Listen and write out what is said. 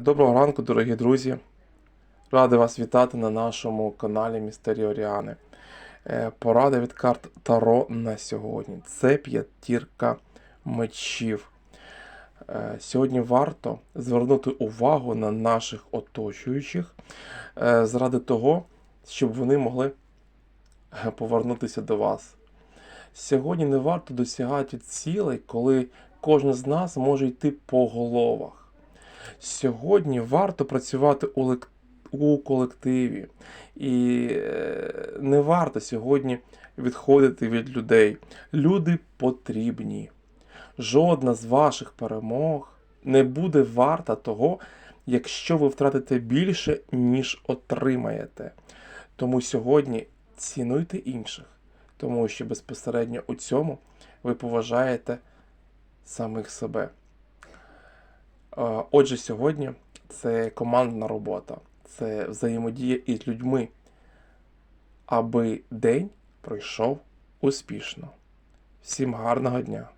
Доброго ранку, дорогі друзі. Радий вас вітати на нашому каналі Містері Оріани. Е, Порада від карт Таро на сьогодні. Це п'ятірка мечів. Е, Сьогодні варто звернути увагу на наших оточуючих е, заради того, щоб вони могли повернутися до вас. Сьогодні не варто досягати цілей, коли кожен з нас може йти по головах. Сьогодні варто працювати у, у колективі. І е, не варто сьогодні відходити від людей. Люди потрібні. Жодна з ваших перемог не буде варта того, якщо ви втратите більше, ніж отримаєте. Тому сьогодні цінуйте інших, тому що безпосередньо у цьому ви поважаєте самих себе. Отже, сьогодні це командна робота, це взаємодія із людьми, аби день пройшов успішно. Всім гарного дня!